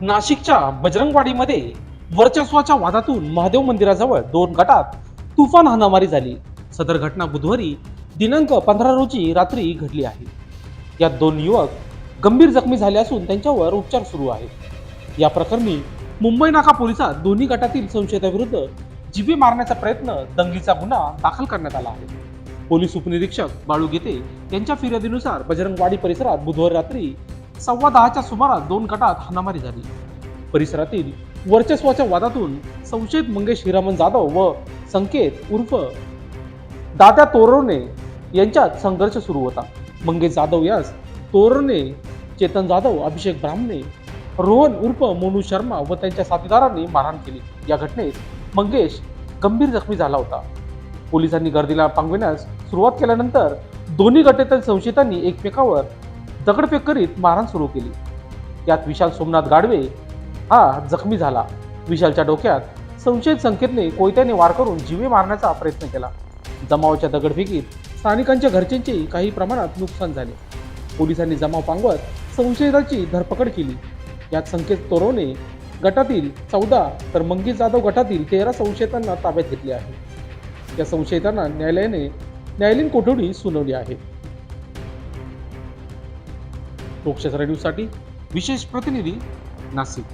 नाशिकच्या बजरंगवाडीमध्ये वर्चस्वाच्या वादातून महादेव मंदिराजवळ दोन गटात तुफान हाणामारी झाली. सदर घटना बुधवारी दिनांक पंधरा रोजी रात्री घडली आहे. यात दोन युवक गंभीर जखमी झाले असून त्यांच्यावर उपचार सुरू आहेत. या प्रकरणी मुंबई नाका पोलिसात दोन्ही गटातील संशयिताविरुद्ध जीवे मारण्याचा प्रयत्न दंगलीचा गुन्हा दाखल करण्यात आला आहे. पोलीस उपनिरीक्षक बाळू गीते यांच्या फिर्यादीनुसार बजरंगवाडी परिसरात बुधवारी रात्री सव्वा दहाच्या सुमारास दोन गटात हाणामारी झाली. परिसरातील वर्चस्वाच्या वादातून संशयित मंगेश हिरामन जाधव व संकेत उर्फ दादा तोरणे यांच्यात संघर्ष सुरू होता. मंगेश जाधव यास तोरणे चेतन जाधव अभिषेक ब्राह्मणे रोहन उर्फ मोनू शर्मा व त्यांच्या साथीदारांनी मारहाण केली. या घटनेत मंगेश गंभीर जखमी झाला होता. पोलिसांनी गर्दीला पांगविण्यास सुरुवात केल्यानंतर दोन्ही गटातील संशयितांनी एकमेकावर दगडफेक करीत मारहाण सुरू केली. यात विशाल सोमनाथ गाडवे हा जखमी झाला. विशालच्या डोक्यात संशयित संकेतने कोयत्याने वार करून जीवे मारण्याचा प्रयत्न केला. जमावाच्या दगडफेकीत स्थानिकांच्या घरच्यांचे काही प्रमाणात नुकसान झाले. पोलिसांनी जमाव पांगवत संशयिताची धरपकड केली. यात संकेत तोरवणे गटातील चौदा तर मंगेश जाधव गटातील तेरा संशयितांना ताब्यात घेतले आहे. या संशयितांना न्यायालयाने न्यायालयीन कोठडी सुनावली आहे. लोकशाही न्यूजसाठी विशेष प्रतिनिधी नाशिक.